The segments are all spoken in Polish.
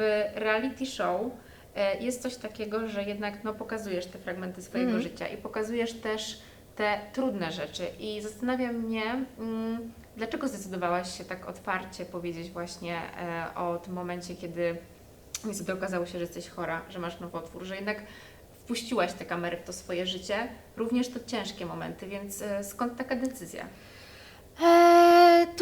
w reality show e, jest coś takiego, że jednak no, pokazujesz te fragmenty swojego Mhm. życia i pokazujesz też te trudne rzeczy. I zastanawia mnie, mm, dlaczego zdecydowałaś się tak otwarcie powiedzieć właśnie e, o tym momencie, kiedy niestety okazało się, że jesteś chora, że masz nowotwór, że jednak wpuściłaś te kamery w to swoje życie, również to ciężkie momenty, więc e, skąd taka decyzja?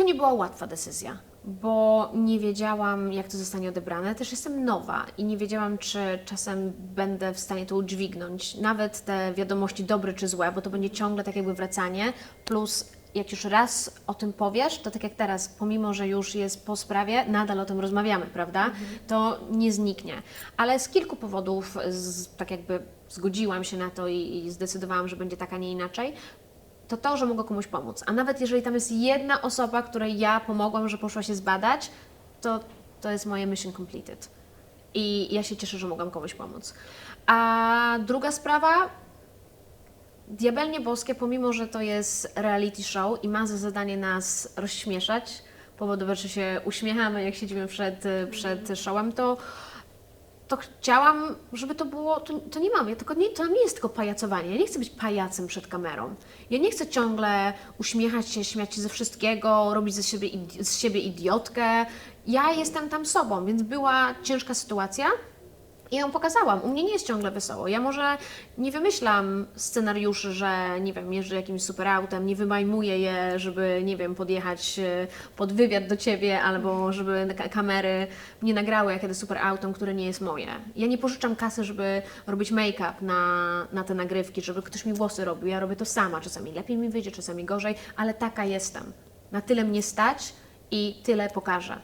Nie była łatwa decyzja, bo nie wiedziałam, jak to zostanie odebrane. Też jestem nowa i nie wiedziałam, czy czasem będę w stanie to udźwignąć. Nawet te wiadomości dobre czy złe, bo to będzie ciągle tak jakby wracanie. Plus, jak już raz o tym powiesz, to tak jak teraz, pomimo, że już jest po sprawie, nadal o tym rozmawiamy, prawda? To nie zniknie. Ale z kilku powodów, z, tak jakby zgodziłam się na to i, i zdecydowałam, że będzie tak, a nie inaczej to to, że mogę komuś pomóc. A nawet jeżeli tam jest jedna osoba, której ja pomogłam, że poszła się zbadać, to to jest moje mission completed. I ja się cieszę, że mogłam komuś pomóc. A druga sprawa, Diabelnie Boskie, pomimo, że to jest reality show i ma za zadanie nas rozśmieszać, powodować, że się uśmiechamy, jak siedzimy przed, przed showem, to to chciałam, żeby to było, to, to nie mam, ja tylko nie, to nie jest tylko pajacowanie, ja nie chcę być pajacem przed kamerą. Ja nie chcę ciągle uśmiechać się, śmiać się ze wszystkiego, robić ze siebie, z siebie idiotkę. Ja jestem tam sobą, więc była ciężka sytuacja i ją pokazałam. U mnie nie jest ciągle wesoło. Ja może nie wymyślam scenariuszy, że nie wiem, jeżdżę jakimś superautem, nie wynajmuję je, żeby, nie wiem, podjechać e, pod wywiad do Ciebie, albo żeby ka- kamery mnie nagrały, jak jadę superautem, które nie jest moje. Ja nie pożyczam kasy, żeby robić make-up na, na te nagrywki, żeby ktoś mi włosy robił. Ja robię to sama. Czasami lepiej mi wyjdzie, czasami gorzej, ale taka jestem. Na tyle mnie stać i tyle pokażę.